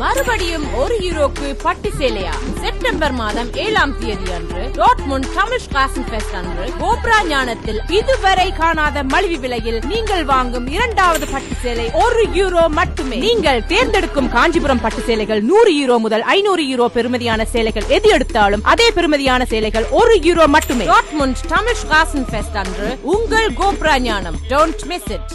மறுபடியும் ஒரு யூரோக்கு பட்டு சேலையா? செப்டம்பர் மாதம் ஏழாம் தேதி அன்று டாட்முண்ட் தமிழ் காசன் ஃபெஸ்ட் அன்று கோப்ரா ஞானத்தில் இதுவரை காணாத மலிவு விலையில் நீங்கள் வாங்கும் இரண்டாவது பட்டு சேலை ஒரு யூரோ மட்டுமே. நீங்கள் தேர்ந்தெடுக்கும் காஞ்சிபுரம் பட்டு சேலைகள் நூறு யூரோ முதல் ஐநூறு யூரோ பெருமதியான சேலைகள் எது எடுத்தாலும் அதே பெருமதியான சேலைகள் ஒரு யூரோ மட்டுமே. டாட்முண்ட் தமிழ் காசன் ஃபெஸ்ட் அன்று உங்கள் கோப்ரா ஞானம். Don't miss it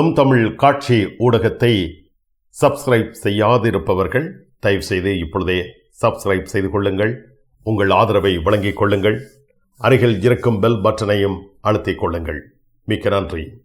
M Tamil காட்சி ஊடகத்தை சப்ஸ்கிரைப் செய்யாதிருப்பவர்கள் தயவு செய்து இப்பொழுதே சப்ஸ்கிரைப் செய்து கொள்ளுங்கள். உங்கள் ஆதரவை வழங்கிக் கொள்ளுங்கள். அருகில் இருக்கும் பெல் பட்டனையும் அழுத்திக் கொள்ளுங்கள். மிக்க நன்றி.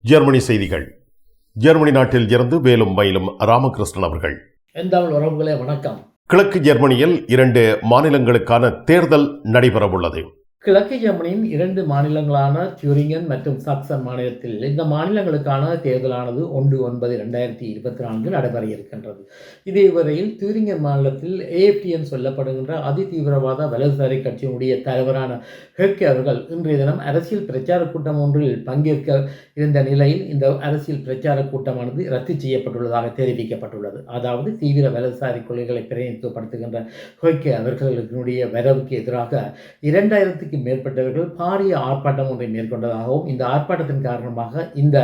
ஜெர்மனி செய்திகள். ஜெர்மனி நாட்டில் இருந்து வேலும் மயிலும் ராமகிருஷ்ணன் அவர்கள். எந்தாமல் உறவுகளே வணக்கம். கிழக்கு ஜெர்மனியில் இரண்டு மாநிலங்களுக்கான தேர்தல் நடைபெறவுள்ளது. கிழக்கு ஜெர்மனியின் இரண்டு மாநிலங்களான தியூரிங்கன் மற்றும் சாக்சன் மாநிலத்தில் இந்த மாநிலங்களுக்கான தேர்தலானது ஒன்று ஒன்பது ரெண்டாயிரத்தி இருபத்தி நான்கு நடைபெற இருக்கின்றது இதேவரையில் தியூரிங்கன் மாநிலத்தில் ஏஎஃப்டிஎன் சொல்லப்படுகின்ற அதி தீவிரவாத வலதுசாரி கட்சியினுடைய தலைவரான ஹெர்கே அவர்கள் இன்றைய தினம் அரசியல் பிரச்சார கூட்டம் ஒன்றில் பங்கேற்க இருந்த நிலையில் இந்த அரசியல் பிரச்சார கூட்டமானது ரத்து செய்யப்பட்டுள்ளதாக தெரிவிக்கப்பட்டுள்ளது. அதாவது தீவிர வலதுசாரி கொள்கைகளை பிரதிநிதித்துவப்படுத்துகின்ற ஹொய்கே அவர்களுடைய வரவுக்கு எதிராக இரண்டாயிரத்துக்கு மேற்பட்டவர்கள் பாரிய ஆர்ப்பாட்டம் ஒன்றை மேற்கொண்டதாகவும் இந்த ஆர்ப்பாட்டத்தின் காரணமாக இந்த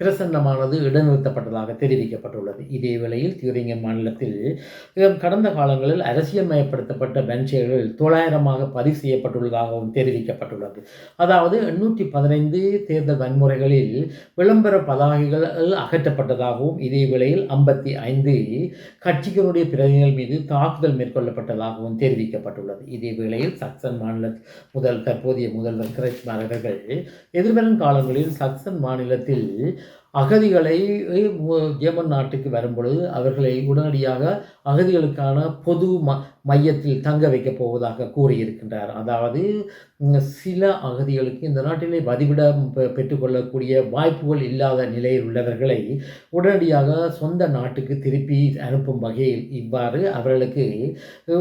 பிரசன்னமானது இடைநிறுத்தப்பட்டதாக தெரிவிக்கப்பட்டுள்ளது. இதே வேளையில் தியூரிங்கன் மாநிலத்தில் கடந்த காலங்களில் அரசியல்மயப்படுத்தப்பட்ட பென்சைகள் தொள்ளாயிரமாக பதிவு செய்யப்பட்டுள்ளதாகவும் தெரிவிக்கப்பட்டுள்ளது. அதாவது எண்ணூற்றி பதினைந்து தேர்தல் வன்முறைகளில் விளம்பர பதாகைகள் அகற்றப்பட்டதாகவும் இதே வேளையில் ஐம்பத்தி ஐந்து கட்சிகளுடைய பிரதிநிதிகள் மீது தாக்குதல் மேற்கொள்ளப்பட்டதாகவும் தெரிவிக்கப்பட்டுள்ளது. இதே வேளையில் சக்சன் மாநில முதல் தற்போதைய முதல்வர் கிரைஸ்மார் அவர்கள் எதிர்வரும் காலங்களில் சக்சன் மாநிலத்தில் அகதிகளை மு- நாட்டுக்கு வரும்பொழுது அவர்களை உடனடியாக அகதிகளுக்கான பொது ம மையத்தில் தங்க வைக்கப் போவதாக கூறியிருக்கின்றார். அதாவது சில அகதிகளுக்கு இந்த நாட்டிலே பதிவிடம் பெ- பெற்றுக்கொள்ளக்கூடிய வாய்ப்புகள் இல்லாத நிலையில் உள்ளவர்களை உடனடியாக சொந்த நாட்டுக்கு திருப்பி அனுப்பும் வகையில் இவ்வாறு அவர்களுக்கு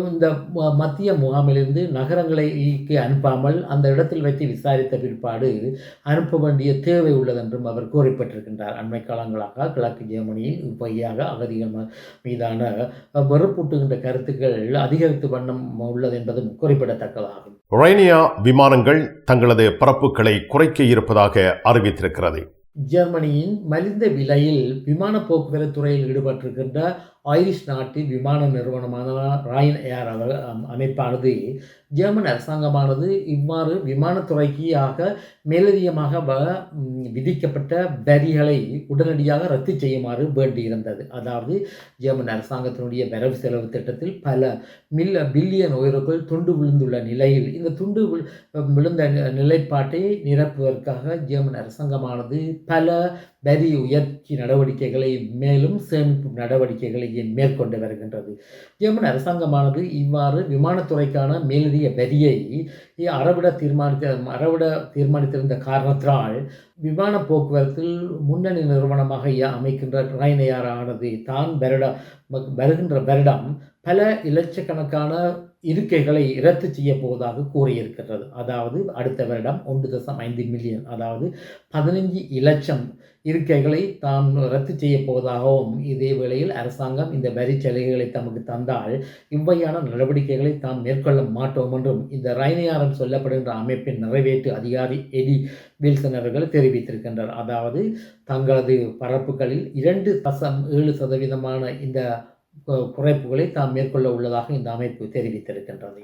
இந்த ம- மத்திய முகாமிலிருந்து நகரங்களுக்கு அனுப்பாமல் அந்த இடத்தில் வைத்து விசாரித்த பிற்பாடு அனுப்ப வேண்டிய தேவை உள்ளதென்றும் அவர் கூறப்பட்டிருக்கின்றார். அண்மை காலங்களாக கிழக்கு ஜெர்மனியில் இவ்வகையாக அகதிகள் ம- மீதான அஹ், வெறுப்பூட்டுகின்ற கருத்துக்கள் அதிகரித்து வண்ணம் உள்ளது என்பதும் குறிப்பிடத்தக்கதாகும். ரைனியா விமானங்கள் தங்களது பரப்புகளை குறைக்க இருப்பதாக அறிவித்திருக்கிறது. ஜெர்மனியின் மலிந்த விலையில் விமான போக்குவரத்து துறையில் ஈடுபட்டிருக்கின்ற ஐரிஷ் நாட்டின் விமான நிறுவனமான ராயன் ஏர் அமைப்பானது. ஜெர்மன் அரசாங்கமானது இவ்வாறு விமானத்துறைக்காக மேலதிகமாக வ- விதிக்கப்பட்ட வரிகளை உடனடியாக ரத்து செய்யுமாறு வேண்டியிருந்தது. அதாவது ஜெர்மன் அரசாங்கத்தினுடைய வரவு செலவு திட்டத்தில் பல மில்ல பில்லியன் உயர்வுகள் துண்டு விழுந்துள்ள நிலையில் இந்த துண்டு விழுந்த நிலைப்பாட்டை நிரப்புவதற்காக ஜெர்மன் அரசாங்கமானது பல வரி உயர்ச்சி நடவடிக்கைகளை மேலும் சேமிப்பு நடவடிக்கைகளை மேற்கொண்டு வருகின்றது? ஜெர்மன் அரசாங்கமானது இவ்வாறு விமானத்துறைக்கான மேலதிக வரியை அறவிட தீர்மானித்த அறவிட தீர்மானித்திருந்த காரணத்தினால் விமான போக்குவரத்தில் முன்னணி நிறுவனமாக யா- அமைக்கின்ற ரைனையார் ஆனது தான் வருட வருகின்ற வருடம் பல இலட்சக்கணக்கான இருக்கைகளை ரத்து செய்ய போவதாக கூறியிருக்கிறது அதாவது அடுத்த வருடம் ஒன்று தசம் ஐந்து மில்லியன் அதாவது பதினஞ்சு இலட்சம் இருக்கைகளை தாம் ரத்து செய்ய போவதாகவும் இதே வேளையில் அரசாங்கம் இந்த வரி சலுகைகளை தமக்கு தந்தால் இவ்வையான நடவடிக்கைகளை தாம் மேற்கொள்ள மாட்டோம் என்றும் இந்த ரைனியாரம் சொல்லப்படுகின்ற அமைப்பின் நிறைவேற்று அதிகாரி எடி வில்சன் அவர்கள் தெரிவித்திருக்கின்றார். அதாவது தங்களது பரப்புகளில் இரண்டு தசம் ஏழு சதவீதமான இந்த குறைப்புகளை தாம் மேற்கொள்ள உள்ளதாக இந்த அமைப்பு தெரிவித்திருக்கின்றது.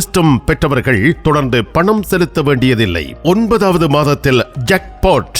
அதிர்ஷ்டம் பெற்றவர்கள் தொடர்ந்து பணம் செலுத்த வேண்டியதில்லை. ஒன்பதாவது மாதத்தில் ஜாக்பாட்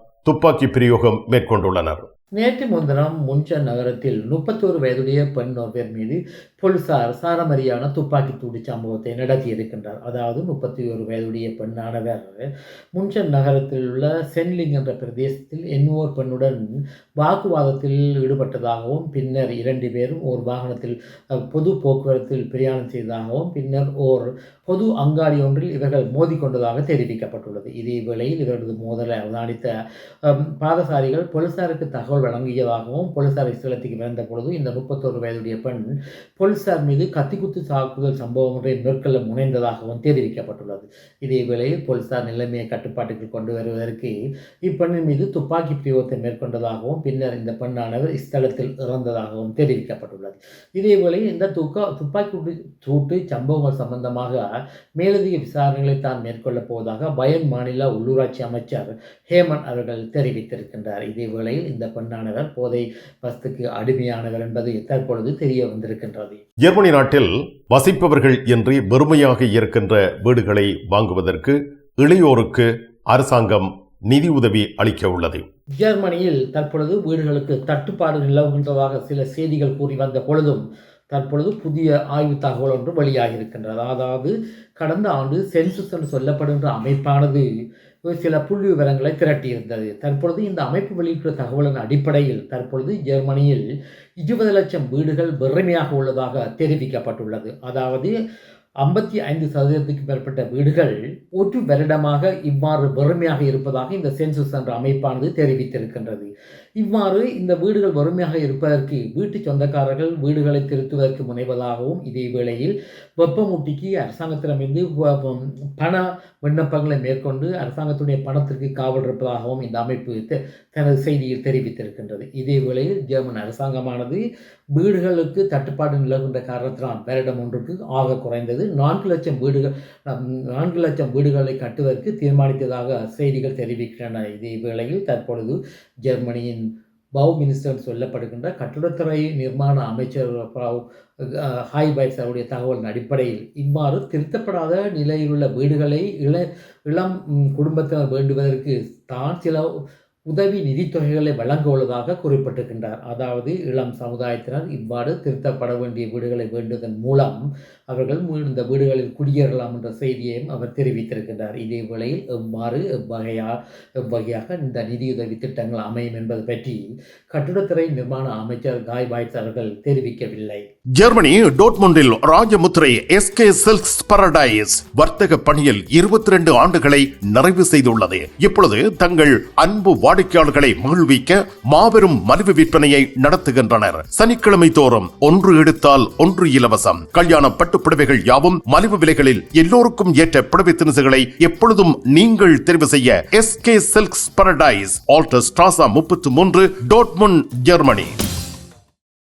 துப்பாக்கி பிரயோகம் மேற்கொண்டுள்ளனர். நேற்று முன்தினம் முன்சன் நகரத்தில் முப்பத்தோரு வயதுடைய பெண் ஒருவர் மீது போலீசார் சாரமரியான துப்பாக்கி தூடு சம்பவத்தை நடத்தியிருக்கின்றார். அதாவது முப்பத்தி ஒரு வயதுடைய பெண்ணானவர் முன்சன் நகரத்தில் உள்ள சென்லிங் என்ற பிரதேசத்தில் இன்னொரு பெண்ணுடன் வாக்குவாதத்தில் ஈடுபட்டதாகவும் பின்னர் இரண்டு பேரும் ஒரு வாகனத்தில் பொது போக்குவரத்தில் பிரயாணம் செய்ததாகவும் பின்னர் ஓர் பொது அங்காடி ஒன்றில் இவர்கள் மோதிக்கொண்டதாக தெரிவிக்கப்பட்டுள்ளது. இதே வேளையில் இவர்களது மோதலை அவதானித்த பாதசாரிகள் போலீசாருக்கு தகவல் வழங்கியதாகவும் போலீசாரை ஸ்தலத்துக்கு வந்த பொழுது இந்த முப்பத்தோரு வயதுடைய பெண் போலீசார் மீது கத்திக்குத்து தாக்குதல் சம்பவம் ஒன்றை மேற்கொள்ள முனைந்ததாகவும் தெரிவிக்கப்பட்டுள்ளது. இதே வேளையில் போலீசார் நிலைமையை கட்டுப்பாட்டுக்கு கொண்டு வருவதற்கு இப்பெண்ணின் மீது துப்பாக்கி பிரயோகத்தை மேற்கொண்டதாகவும் பின்னர் இந்த பெண்ணானவர் இஸ்தலத்தில் இறந்ததாகவும் தெரிவிக்கப்பட்டுள்ளது. இதேவேளை இந்த துக்கா துப்பாக்கி சூட்டு- சூட்டு சம்பவங்கள் சம்பந்தமாக மேலதிக விசாரணைகளை தான் மேற்கொள்ளப் போவதாக பயன் மாநில உள்ளூராட்சி அமைச்சர் ஹேமன் அவர்கள் தெரிவித்திருக்கின்றார். இதே வேளையில் இந்த பெண்ணானவர் போதை வஸ்துக்கு அடிமையானவர் என்பது தற்பொழுது தெரிய வந்திருக்கின்றது. ஜெர்மனி நாட்டில் வசிப்பவர்கள் என்று வெறுமையாக இருக்கின்ற வீடுகளை வாங்குவதற்கு இளையோருக்கு அரசாங்கம் நிதி உதவி அளிக்க உள்ளது. ஜெர்மனியில் தற்பொழுது வீடுகளுக்கு தட்டுப்பாடு நிலவுகின்றதாக சில செய்திகள் கூறி வந்த பொழுதும் தற்பொழுது புதிய ஆய்வு தகவல் ஒன்று வெளியாகி இருக்கின்றது அதாவது கடந்த ஆண்டு சென்சஸ் என்று சொல்லப்படுகின்ற அமைப்பானது சில புள்ளி விவரங்களை திரட்டியிருந்தது. தற்பொழுது இந்த அமைப்பு வெளியிட்ட தகவலின் அடிப்படையில் தற்பொழுது ஜெர்மனியில் இருபது லட்சம் வீடுகள் வெறுமையாக உள்ளதாக தெரிவிக்கப்பட்டுள்ளது. அதாவது ஐம்பத்தி ஐந்து சதவீதத்துக்கு மேற்பட்ட வீடுகள் ஒரு வருடமாக இவ்வாறு வறுமையாக இருப்பதாக இந்த சென்சஸ் என்ற அமைப்பானது தெரிவித்திருக்கின்றது. இவ்வாறு இந்த வீடுகள் வறுமையாக இருப்பதற்கு வீட்டு சொந்தக்காரர்கள் வீடுகளை திருத்துவதற்கு முனைவதாகவும் இதே வேளையில் வெப்பமூட்டிக்கு அரசாங்கத்திடமிருந்து பண விண்ணப்பங்களை மேற்கொண்டு அரசாங்கத்துடைய பணத்திற்கு காவல் இருப்பதாகவும் இந்த அமைப்பு தனது செய்தியில் தெரிவித்திருக்கின்றது. இதே வேளையில் ஜெர்மன் அரசாங்கமானது வீடுகளுக்கு தட்டுப்பாடு நிலவுகின்ற காரணத்தினால் வருடம் ஒன்றுக்கு ஆக குறைந்தது. நான்கு லட்சம் வீடுகள் நான்கு லட்சம் வீடுகளை கட்டுவதற்கு தீர்மானித்ததாக செய்திகள் தெரிவிக்கின்றன. இதே வேளையில் தற்பொழுது ஜெர்மனியின் பவு மினிஸ்டர் சொல்லப்படுகின்ற கட்டிடத்துறை நிர்மாண அமைச்சர் ஹாய் அஹ், அவருடைய தகவலின் அடிப்படையில் இவ்வாறு திருத்தப்படாத நிலையில் உள்ள வீடுகளை இள இளம் குடும்பத்தினர் வேண்டுவதற்கு தான் சில உதவி நிதித்தொகைகளை வழங்க உள்ளதாக குறிப்பிட்டிருக்கின்றார். அதாவது இளம் சமுதாயத்தினர் இவ்வாறு திருத்தப்பட வேண்டிய வீடுகளை வேண்டுவதன் மூலம் அவர்கள் இந்த வீடுகளில் குடியேறலாம் என்ற செய்தியையும் அவர் தெரிவித்திருக்கின்றார். இதே வேளையில் எவ்வாறு எவ்வகையா எவ்வகையாக இந்த நிதியுதவி திட்டங்கள் அமையும் என்பது பற்றி கட்டிடத்துறை நிர்மாண அமைச்சர் காய் பாய்ஸ் அவர்கள் தெரிவிக்கவில்லை. ஜெர்மனி டோட்மொண்டில் ராஜமுத்திரை எஸ்கே சில்க்ஸ் பரடைஸ் வர்த்தக பணியில் இருபத்தி ரெண்டு ஆண்டுகளை நிறைவு செய்துள்ளது. இப்பொழுது தங்கள் அன்பு வாடிக்கையாளர்களை மகிழ்விக்க மாபெரும் மலிவு விற்பனையை நடத்துகின்றனர். சனிக்கிழமை தோறும் ஒன்று எடுத்தால் ஒன்று இலவசம். கல்யாண பட்டு புடவைகள் யாவும் மலிவு விலைகளில் எல்லோருக்கும் ஏற்ற புடவை திணுசுகளை எப்பொழுதும் நீங்கள் தெரிவு செய்ய எஸ்கே சில்க்ஸ் பரடைஸ் ஆல்டர் முப்பத்தி மூன்று டோட்முன் ஜெர்மனி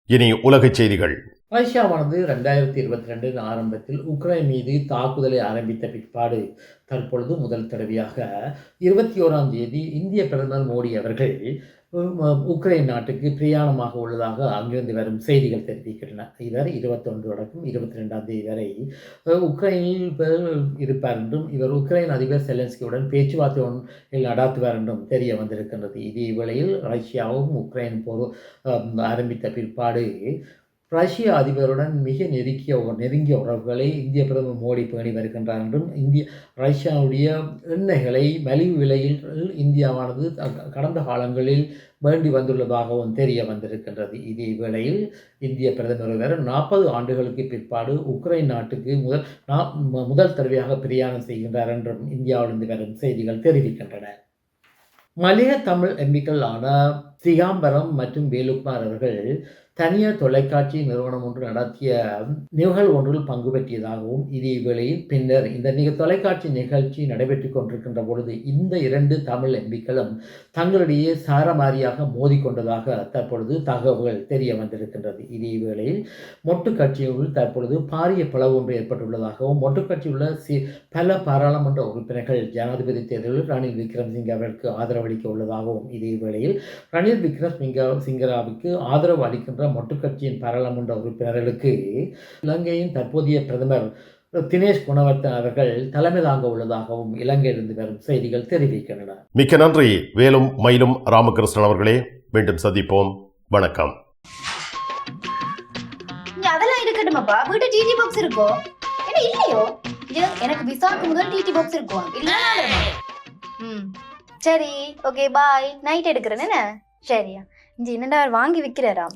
இனி உலகச் செய்திகள். ரஷ்யாவானது ரெண்டாயிரத்தி இருபத்தி ரெண்டின் ஆரம்பத்தில் உக்ரைன் மீது தாக்குதலை ஆரம்பித்த பிற்பாடு தற்பொழுது முதல் தடவையாக இருபத்தி ஓராம் தேதி இந்திய பிரதமர் மோடி அவர்கள் உக்ரைன் நாட்டுக்கு பிரயாணமாக உள்ளதாக அங்கிருந்து வரும் செய்திகள் தெரிவிக்கின்றன. இவர் இருபத்தொன்று வடக்கும் இருபத்தி ரெண்டாம் தேதி வரை உக்ரைனில் இருப்பார் என்றும் இவர் உக்ரைன் அதிபர் செலன்ஸ்கியுடன் பேச்சுவார்த்தை ஒன்றில் நடாத்துவார் என்றும் தெரிய வந்திருக்கின்றது. இதே வேளையில் ரஷ்யாவும் உக்ரைன் போர் ஆரம்பித்த பிற்பாடு ரஷ்ய அதிபருடன் மிக நெருக்கிய நெருங்கிய உறவுகளை இந்திய பிரதமர் மோடி பேணி வருகின்றார் என்றும் இந்திய ரஷ்யாவுடைய எண்ணெய்களை மலிவு விலையில் இந்தியாவானது கடந்த காலங்களில் வேண்டி வந்துள்ளதாகவும் தெரிய வந்திருக்கின்றது. இதே வேளையில் இந்திய பிரதமர் வேறு நாற்பது ஆண்டுகளுக்கு பிற்பாடு உக்ரைன் நாட்டுக்கு முதல் நா- முதல் தடவையாக பிரயாணம் செய்கின்றார் என்றும் இந்தியாவிலிருந்து வரும் செய்திகள் தெரிவிக்கின்றன. மலைய தமிழ் எம்பிக்களான சிகாம்பரம் மற்றும் வேலுக்குமார் அவர்கள் தனியார் தொலைக்காட்சி நிறுவனம் ஒன்று நடத்திய நிகழ்வு ஒன்றில் பங்கு பெற்றியதாகவும் இதே வேளையில் பின்னர் இந்த நிக தொலைக்காட்சி நிகழ்ச்சி நடைபெற்றுக் கொண்டிருக்கின்ற பொழுது இந்த இரண்டு தமிழ் எம்பிக்களும் தங்களிடையே சாரமாரியாக மோதிக்கொண்டதாக தற்பொழுது தகவல்கள் தெரிய வந்திருக்கின்றது. இதே வேளையில் மொட்டு கட்சியுள் தற்பொழுது பாரிய பிளவு ஒன்று ஏற்பட்டுள்ளதாகவும் மொட்டு கட்சியுள்ள சி பல பாராளுமன்ற உறுப்பினர்கள் ஜனாதிபதி தேர்தலில் ரணில் விக்ரமசிங்கே அவருக்கு ஆதரவளிக்க உள்ளதாகவும் இதே வேளையில் ரணில் விக்ரமசிங்க சிங்கராவுக்கு ஆதரவு அளிக்கின்ற மொட்டு கட்சியின் பாராளுமன்ற உறுப்பினர்களுக்கு இலங்கையின் தற்போதைய பிரதமர் தினேஷ் குணவர்த்தன் அவர்கள் தலைமை தாங்க உள்ளதாகவும் இலங்கையிலிருந்து வரும் செய்திகள் தெரிவிக்கின்றன. மிக்க நன்றி. வேலும் மயிலும் ராமகிருஷ்ணன் அவர்களே. மீண்டும் சந்திப்போம். வணக்கம். அதெல்லாம் இருக்கட்டுமாப்பா? வீட்டு டிடி பாக்ஸ் இருக்கோ? என்ன இல்லையோ? எனக்கு விசாக்கு முதல் டிடி பாக்ஸ் இருக்கும் ம். சரி ஓகே பாய் நைட் எடுக்கிறேன் என்ன? சரியா. இங்க என்னடா வாங்கி விக்கிறாராம்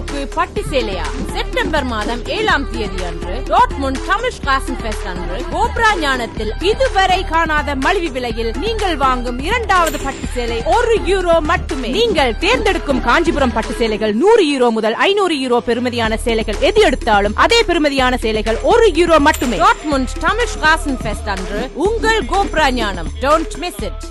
ஒரு பட்டு சேலையா? செப்டம்பர் மாதம் ஏழாம் தேதி அன்று டாட்முண்ட் தமிழ் காசன் பெஸ்ட் அன்று கோப்ரா ஞானத்தில் இதுவரை காணாத மலிவு விலையில் நீங்கள் வாங்கும் இரண்டாவது பட்டு சேலை ஒரு யூரோ மட்டுமே. நீங்கள் தேர்ந்தெடுக்கும் காஞ்சிபுரம் பட்டு சேலைகள் நூறு யூரோ முதல் ஐநூறு யூரோ பெருமதியான சேலைகள் எது எடுத்தாலும் அதே பெருமதியான சேலைகள் ஒரு யூரோ மட்டுமே. டாட்முண்ட் தமிழ் காசன் பெஸ்ட் அன்று உங்கள் கோப்ரா ஞானம். Don't miss it